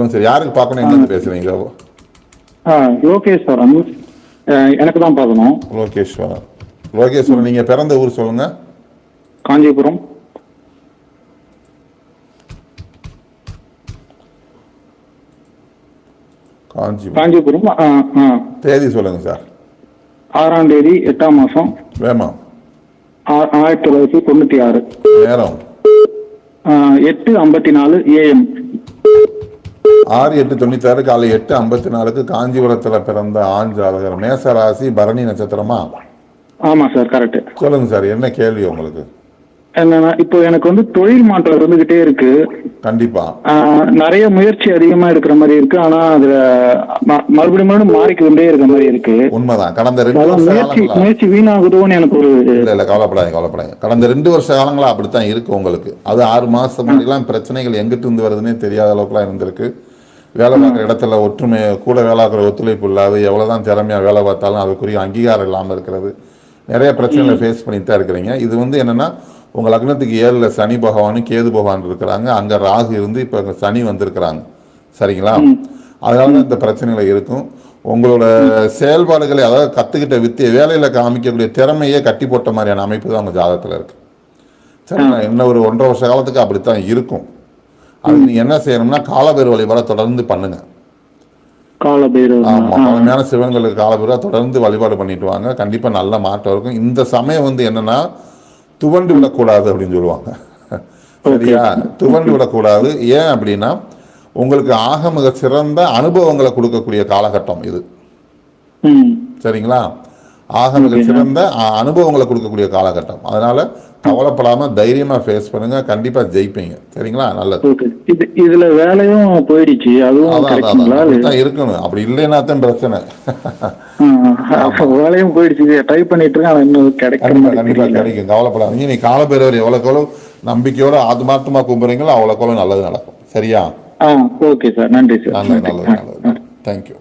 சொல்லுங்க சார் யாருக்கு பார்க்கணும்? எங்கேருந்து பேசுறீங்க? ஆ லோகேஸ்வரன். எனக்கு தான் பார்க்கணும். லோகேஸ்வரன். லோகேஸ்வரன் நீங்க பிறந்த ஊர் சொல்லுங்க. காஞ்சிபுரம். காஞ்சிபுரம். காஞ்சிபுரம். தேதி சொல்லுங்க சார். ஆறாம் தேதி எட்டாம் மாசம். வேமா? ஆயிரத்தி தொள்ளாயிரத்தி தொண்ணூத்தி ஆறு. நேரம்? எட்டு ஐம்பத்தி நாலு ஏஎம் ஆறு எட்டு தொண்ணூத்தாறு காலை எட்டு ஐம்பத்தி நாலுக்கு காஞ்சிபுரத்துல பிறந்த ஆண் ஜாதகர். மேச ராசி பரணி நட்சத்திரமா? ஆமா சார் கரெக்ட் சொல்லுங்க சார் என்ன கேள்வி உங்களுக்கு? என்னன்னா இப்போ எனக்கு வந்து தொழில் மாற்றம் இருந்துகிட்டே இருக்கு. கண்டிப்பா. நிறைய முயற்சி அதிகமா இருக்கிற மாதிரி இருக்கு. ஆனா அதுல மறுபடியும் மறுபடியும் மாறிக்கொண்டே இருக்கிற மாதிரி இருக்கு. உண்மைதான். கடந்த ரெண்டு முயற்சி முயற்சி வீணாகுதோன்னு எனக்கு ஒரு இல்ல இல்ல கவலைப்படாதீங்க கவலைப்படாதீங்க. கடந்த ரெண்டு வருஷ காலங்களா அப்படித்தான் இருக்கு உங்களுக்கு. அது ஆறு மாசம் முன்னாடிலாம் பிரச்சனைகள் எங்கிட்டு இருந்து வருதுன்னே தெரியாத அளவுக்குலாம் இருந்திருக்கு. வேலை பார்க்குற இடத்துல ஒற்றுமை கூட வேலை பார்க்குற ஒத்துழைப்பு இல்லாது எவ்வளவுதான் திறமையா வேலை பார்த்தாலும் அதுக்குரிய அங்கீகாரம் இல்லாமல் இருக்கிறது. நிறைய பிரச்சனைகளை ஃபேஸ் பண்ணிட்டு தான் இருக்கிறீங்க. இது வந்து என்னன்னா உங்க லக்னத்துக்கு ஏழுல சனி பகவானும் கேது பகவான் இருக்கிறாங்க. அங்க ராகு இருந்து இப்ப அங்க சனி வந்திருக்கிறாங்க. சரிங்களா? அதனால தான் இந்த பிரச்சனைகள் இருக்கும். உங்களோட செயல்பாடுகளை அதாவது கத்துக்கிட்ட வித்திய வேலையில காமிக்கக்கூடிய திறமையே கட்டி போட்ட மாதிரியான அமைப்பு தான் உங்க ஜாதகத்துல இருக்கு. சரிங்களா? இன்னும் ஒரு ஒன்றரை வருஷ காலத்துக்கு அப்படித்தான் இருக்கும். அது நீங்க என்ன செய்யணும்னா காலபேர் வழிபாட தொடர்ந்து பண்ணுங்க. கால ஆமா பழமையான சிவங்களுக்கு காலபேரா தொடர்ந்து வழிபாடு பண்ணிட்டு வாங்க. கண்டிப்பா நல்ல மாற்றம் இருக்கும். இந்த சமயம் வந்து என்னன்னா துவண்டு விடக்கூடாது அப்படின்னு சொல்லுவாங்க. சரியா? துவண்டு விடக்கூடாது. ஏன் அப்படின்னா உங்களுக்கு ஆக மிக சிறந்த அனுபவங்களை கொடுக்கக்கூடிய காலகட்டம் இது. சரிங்களா? ஆக மிக சிறந்த அனுபவங்களை கொடுக்கக்கூடிய காலகட்டம். அதனால கவலைப்படாம தைரியமா ஃபேஸ் பண்ணுங்க. கண்டிப்பா ஜெயிப்பீங்க. சரிங்களா? நல்லது. இதுல வேலையும் போயிடுச்சு. அதுவும் இருக்கணும். அப்படி இல்லைன்னா தான் பிரச்சனை. வேலையும் போயிடுச்சு. ட்ரை பண்ணிட்டு இருக்கேன். இன்னும் கிடைக்கிற கண்டிப்பா கிடைக்கும். கவலைப்படாதீங்க நீ காலபேரவர் எவ்வளோக்கு எவ்வளோ நம்பிக்கையோட ஆத்மார்த்தமா கும்புறீங்களோ அவ்வளோக்கு எவ்வளோ நல்லது நடக்கும். சரியா? ஓகே சார் நன்றி சார் நல்லது நல்லது. நல்லது தேங்க்யூ